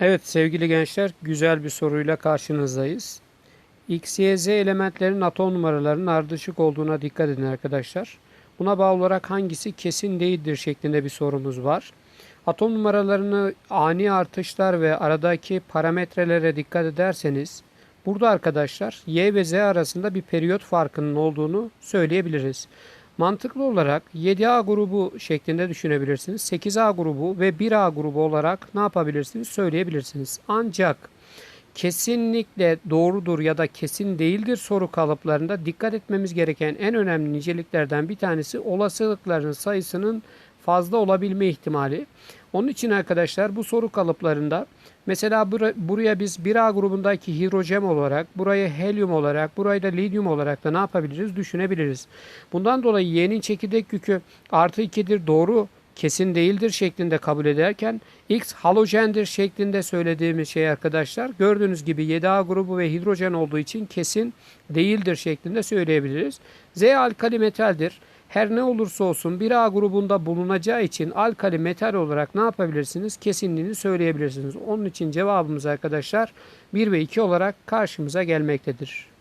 Evet sevgili gençler güzel bir soruyla karşınızdayız. X, Y, Z elementlerin atom numaralarının ardışık olduğuna dikkat edin arkadaşlar. Buna bağlı olarak hangisi kesin değildir şeklinde bir sorumuz var. Atom numaralarını ani artışlar ve aradaki parametrelere dikkat ederseniz burada arkadaşlar Y ve Z arasında bir periyot farkının olduğunu söyleyebiliriz. Mantıklı olarak 7A grubu şeklinde düşünebilirsiniz. 8A grubu ve 1A grubu olarak ne yapabilirsiniz söyleyebilirsiniz. Ancak kesinlikle doğrudur ya da kesin değildir soru kalıplarında dikkat etmemiz gereken en önemli niceliklerden bir tanesi olasılıkların sayısının fazla olabilme ihtimali. Onun için arkadaşlar bu soru kalıplarında mesela bura- buraya biz 1A grubundaki hidrojen olarak, burayı helyum olarak, burayı da lityum olarak da ne yapabiliriz düşünebiliriz. Bundan dolayı Y'nin çekirdek yükü artı 2'dir doğru kesin değildir şeklinde kabul ederken X halojendir şeklinde söylediğimiz şey arkadaşlar gördüğünüz gibi 7A grubu ve hidrojen olduğu için kesin değildir şeklinde söyleyebiliriz. Z alkali metaldir. Her ne olursa olsun 1A grubunda bulunacağı için alkali metal olarak ne yapabilirsiniz? Kesinliğini söyleyebilirsiniz. Onun için cevabımız arkadaşlar 1 ve 2 olarak karşımıza gelmektedir.